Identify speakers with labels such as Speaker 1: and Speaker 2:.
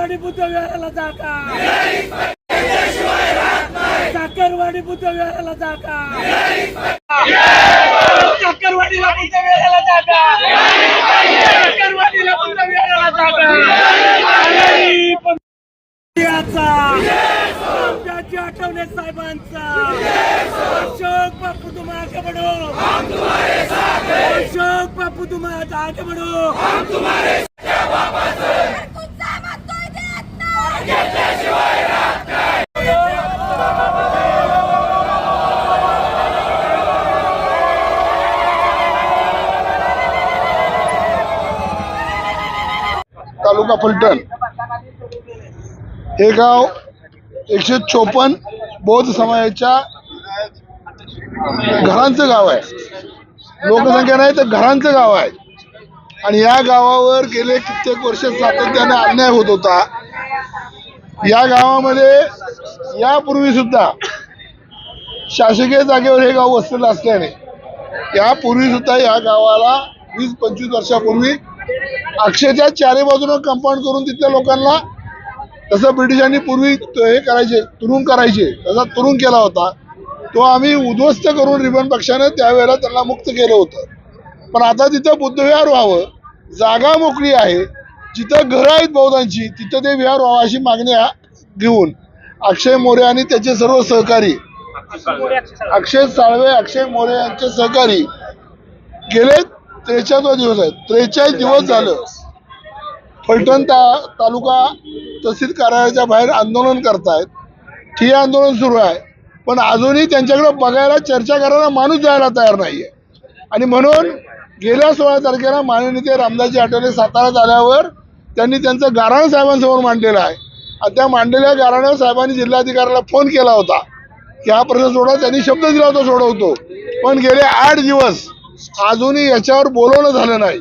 Speaker 1: साखरवाडी बुद्धविहाराला जागा साखरवाडी बुद्धविहाराला जागा साखरवाडीला बुद्धविहाराला जागा साखरवाडीला बुद्धविहाराला जागा आणि पण- याचा त्याची आठवणे साहेबांचा अशोक बापू तुम आगे बढ़ो अशोक बापू तुम आगे बढ़ो
Speaker 2: तालुका फलटण. हे गाव एकशे चोपन्न बौद्ध समाजाच्या घरांचं गाव आहे. लोकसंख्या नाही तर घरांचं गाव आहे. आणि या गावावर गेले कित्येक वर्ष सातत्याने अन्याय होत होता. या गावामध्ये यापूर्वी सुद्धा शासकीय जागेवर हे गाव वसलेलं असल्याने यापूर्वी सुद्धा या गावाला वीस पंचवीस वर्षापूर्वी अक्षरशः चारी बाजूनं कंपाऊंड करून तिथल्या लोकांना तसं ब्रिटिशांनी पूर्वी हे करायचे तुरुंग करायचे तसा तुरुंग केला होता. तो आम्ही उद्ध्वस्त करून रिबन पक्षानं त्यावेळेला त्यांना मुक्त केलं होतं. पण आता तिथं बुद्धविहार व्हावं जागा मोकळी आहे जिथं घरं आहेत बौद्धांची तिथं ते विहार व्हावं अशी मागणी घेऊन अक्षय मोरे आणि त्याचे सर्व सहकारी अक्षय साळवे अक्षय मोरे यांचे सहकारी गेले त्रेचाळीसवा दिवस आहेत. त्रेचाळीस दिवस झालं. फलटण ता तालुका तहसील कार्यालयाच्या बाहेर आंदोलन करतायत. ठिय आंदोलन सुरू आहे. पण अजूनही त्यांच्याकडे बघायला चर्चा करायला माणूस जायला तयार नाहीये. आणि म्हणून गेल्या सोळा तारखेला माननीय ते रामदासजी आठवले साताऱ्यात आल्यावर त्यांनी त्यांचं गाराण साहेबांसमोर मांडलेलं आहे. आणि त्या मांडलेल्या गाराण्या साहेबांनी जिल्हाधिकाऱ्याला फोन केला होता. की हा प्रश्न सोडा त्यांनी शब्द दिला होता सोडवतो. पण गेले आठ दिवस अजूनही याच्यावर बोलवणं झालं नाही.